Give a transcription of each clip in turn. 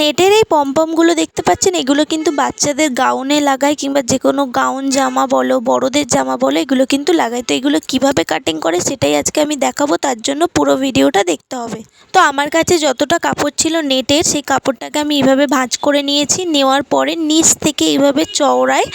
নেটের এই পমপমগুলো দেখতে পাচ্ছেন? এগুলো কিন্তু বাচ্চাদের গাউনে লাগায় কিংবা যে কোনো গাউন জামা বলো, বড়দের জামা বলো, এগুলো কিন্তু লাগায়। তো এগুলো কীভাবে কাটিং করে সেটাই আজকে আমি দেখাবো, তার জন্য পুরো ভিডিওটা দেখতে হবে। তো আমার কাছে যতটা কাপড় ছিল নেটের, সেই কাপড়টাকে আমি এইভাবে ভাঁজ করে নিয়েছি। নেওয়ার পরে নিচ থেকে এইভাবে চওড়ায়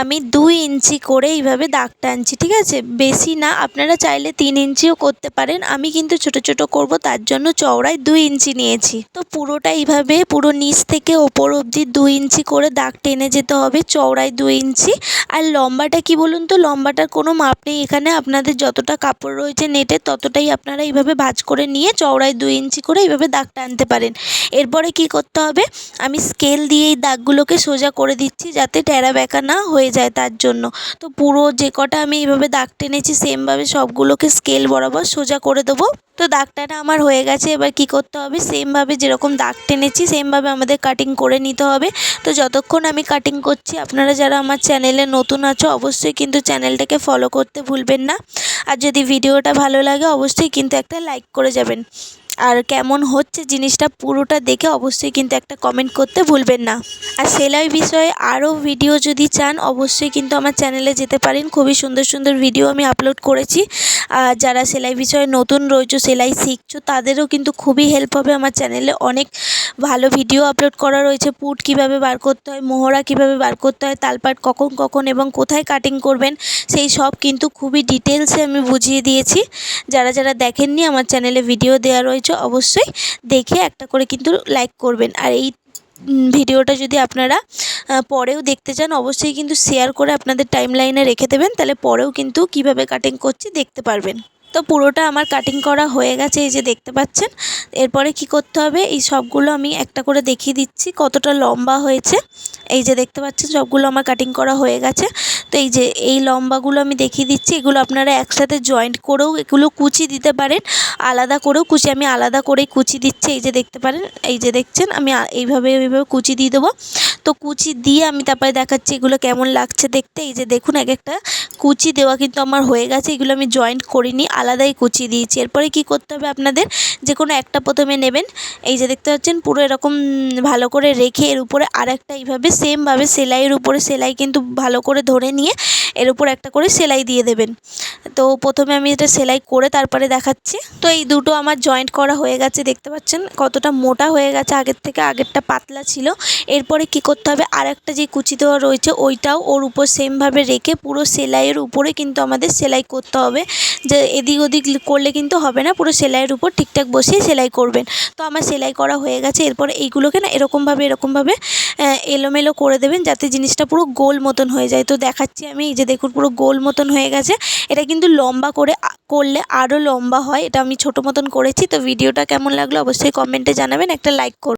আমি দুই ইঞ্চি করে এইভাবে দাগ টানছি, ঠিক আছে? বেশি না, আপনারা চাইলে তিন ইঞ্চিও করতে পারেন। আমি কিন্তু ছোট ছোট করব, তার জন্য চওড়ায় দুই ইঞ্চি নিয়েছি। তো পুরোটা এইভাবে, পুরো নিচ থেকে ওপর অবধি দু ইঞ্চি করে দাগ টেনে যেতে হবে, চওড়ায় দু ইঞ্চি। আর লম্বাটা কি বলুন তো? লম্বাটার কোনো মাপ নেই এখানে। আপনাদের যতটা কাপড় রয়েছে নেটে, ততটাই আপনারা এইভাবে ভাজ করে নিয়ে চওড়ায় দু ইঞ্চি করে এইভাবে দাগ টানতে পারেন। এরপরে কি করতে হবে? আমি স্কেল দিয়ে এই দাগগুলোকে সোজা করে দিচ্ছি যাতে ট্যাড়া ব্যাকা না হয়ে যায় তার জন্য। তো পুরো যে কটা আমি এইভাবে দাগ টেনেছি, সেমভাবে সবগুলোকে স্কেল বরাবর সোজা করে দেবো। তো দাগ টানা আমার হয়ে গেছে, এবার কি করতে হবে? সেমভাবে যেরকম দাগ টেনেছি, সেমভাবে আমাদের কাটিং করে নিতে হবে। তো যতক্ষণ আমি কাটিং করছি, আপনারা যারা আমার চ্যানেলে নতুন আছো, অবশ্যই কিন্তু চ্যানেলটাকে ফলো করতে ভুলবেন না। আর যদি ভিডিওটা ভালো লাগে, অবশ্যই কিন্তু একটা লাইক করে যাবেন। আর কেমন হচ্ছে জিনিসটা পুরোটা দেখে অবশ্যই কিন্তু একটা কমেন্ট করতে ভুলবেন না। আর সেলাই বিষয়ে আরও ভিডিও যদি চান, অবশ্যই কিন্তু আমার চ্যানেলে যেতে পারেন। খুবই সুন্দর সুন্দর ভিডিও আমি আপলোড করেছি। আর যারা সেলাই বিষয়ে নতুন রয়েছো, সেলাই শিখছো, তাদেরও কিন্তু খুবই হেল্প হবে আমার চ্যানেলে অনেক ভালো ভিডিও আপলোড করা রয়েছে। পুট কীভাবে বার করতে হয়, মোহরা কীভাবে বার করতে হয়, তালপাট কখন কখন এবং কোথায় কাটিং করবেন, সেই সব কিন্তু খুবই ডিটেলসে আমি বুঝিয়ে দিয়েছি। যারা যারা দেখেননি, আমার চ্যানেলে ভিডিও দেওয়া রয়েছে, অবশ্যই দেখে একটা করে কিন্তু লাইক করবেন। আর এই ভিডিওটা যদি আপনারা পরেও দেখতে চান, অবশ্যই কিন্তু শেয়ার করে আপনাদের টাইম লাইনে রেখে দেবেন, তাহলে পরেও কিন্তু কীভাবে কাটিং করছি দেখতে পারবেন। তো পুরোটা আমার কাটিং করা হয়ে গেছে, এই যে দেখতে পাচ্ছেন। এরপরে কি করতে হবে? এই সবগুলো আমি একটা করে দেখিয়ে দিচ্ছি, কতটা লম্বা হয়েছে। এই যে দেখতে পাচ্ছেন, সবগুলো আমার কাটিং করা হয়ে গেছে। তো এই যে এই লম্বাগুলো আমি দেখিয়ে দিচ্ছি, এগুলো আপনারা একসাথে জয়েন্ট করেও এগুলো কুচি দিতে পারেন, আলাদা করেও কুচি, আমি আলাদা করেই কুচি দিচ্ছি। এই যে দেখতে পারেন, এই যে দেখছেন, আমি এইভাবে এইভাবে কুচি দিয়ে দেবো। তো কুচি দিয়ে আমি তারপরে দেখাচ্ছি এগুলো কেমন লাগছে দেখতে। এই যে দেখুন, এক একটা কুচি দেওয়া কিন্তু আমার হয়ে গেছে, এগুলো আমি জয়েন্ট করিনি, আলাদাই কুচি দিয়েছি। এরপরে কি করতে হবে আপনাদের? যে কোনো একটা প্রথমে নেবেন। এই যে দেখতে পাচ্ছেন, পুরো এরকম ভালো করে রেখে এর উপরে আর একটা এইভাবে সেমভাবে সেলাইয়ের উপরে সেলাই কিন্তু ভালো করে ধরে নিয়ে এর উপর একটা করে সেলাই দিয়ে দেবেন। তো প্রথমে আমি এটা সেলাই করে তারপরে দেখাচ্ছি। তো এই দুটো আমার জয়েন্ট করা হয়ে গেছে, দেখতে পাচ্ছেন কতটা মোটা হয়ে গেছে, আগের থেকে আগেরটা পাতলা ছিল। এরপরে কি করতে হবে। আর একটা যে কুচি দেওয়া রয়েছে, ওইটাও ওর উপর সেমভাবে রেখে পুরো সেলাইয়ের উপরে কিন্তু আমাদের সেলাই করতে হবে। যে এদিক ওদিক করলে কিন্তু হবে না, পুরো সেলাইয়ের উপর ঠিকঠাক বসিয়ে সেলাই করবেন। তো আমার সেলাই করা হয়ে গেছে, এরপর এইগুলোকে না এরকমভাবে এরকমভাবে এলোমেলো করে দেবেন যাতে জিনিসটা পুরো গোল মতন হয়ে যায়। তো দেখাচ্ছি আমি, এই যে দেখুন পুরো গোল মতন হয়ে গেছে। এটা কিন্তু লম্বা করে করলে আরও লম্বা হয়। এটা আমি ছোটো মতন করেছি, তো ভিডিওটা কেমন লাগল অবশ্যই কমেন্টে জানাবেন। একটা লাইক করুন